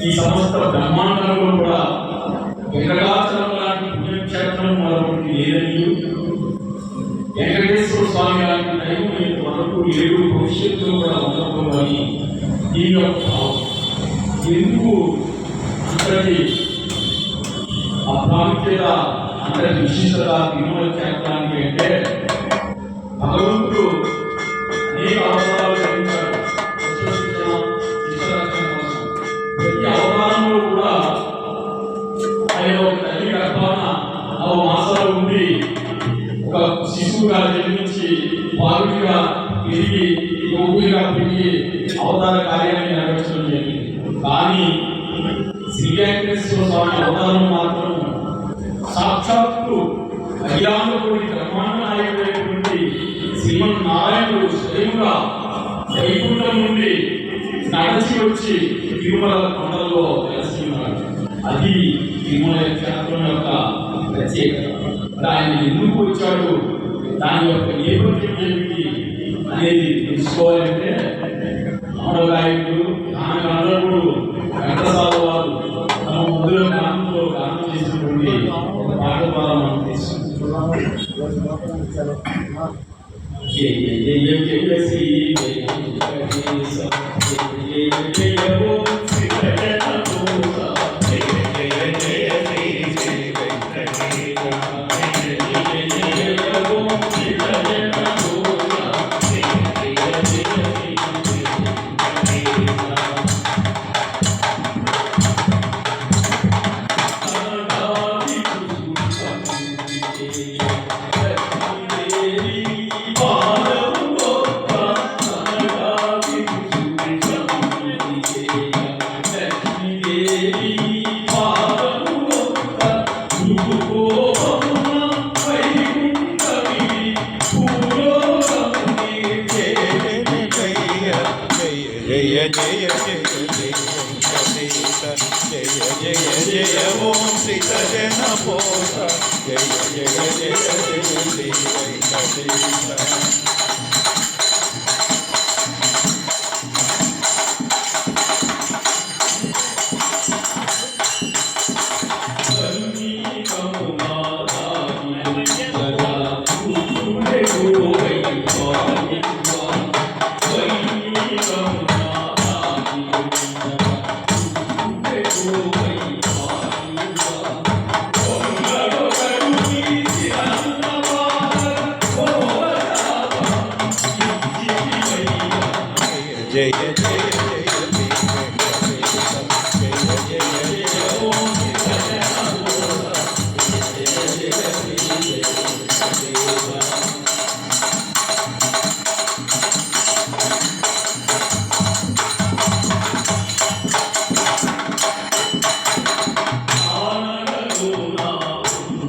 ఈ సమస్త బ్రహ్మాండంలో కూడా వెంకటాచలం లాంటి పుణ్యక్షేత్రం మరొకటి లేదని వెంకటేశ్వర స్వామి లాంటి దైవం మరొకటి లేడు భవిష్యత్తులో కూడా ఉండకూడదు అని దీని యొక్క ఎందుకు అంతటి ఆ ప్రాముఖ్యత అంతటి విశిష్టత విమోచ క్షేత్రానికి అంటే భగవంతుడు శిశువుగా జన్మించి బాలుడిగా పెరిగి యోగుడిగా పెరిగి అవతార కార్యాన్ని నెరవేర్చడం జరిగింది. కానీ శ్రీ వెంకటేశ్వర స్వామి అవతారం మాత్రం సాక్షాత్తు అయ్యానుకుడి బ్రహ్మాండ శ్రీమన్నారాయణుడు స్వయంగా వైకుంఠం నుండి నడిచి వచ్చి తిరుమల కొండల్లో వెలసి ఉన్నాడు. అది తిరుమల క్షేత్రం యొక్క ప్రత్యేకత. ఆయన ఎందుకు వచ్చాడు? దాని యొక్క నేపథ్యం ఏమిటి అనేది తెలుసుకోవాలంటే అమరగాయకుడు ఆమె గంధర్వుడు వెంకటసాల వారు తమ ముందులో గానంలో గానం చేసినటువంటి ఒక పాట ద్వారా మనం తెలుసుకుంటాం జయ జయ జయ జయ జయ జయ వెంకటేశ జయ జయ జయ ఓం శ్రీత జన పోష జయ జయ జయ జయ శ్రీ వెంకటేశ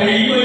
ahí no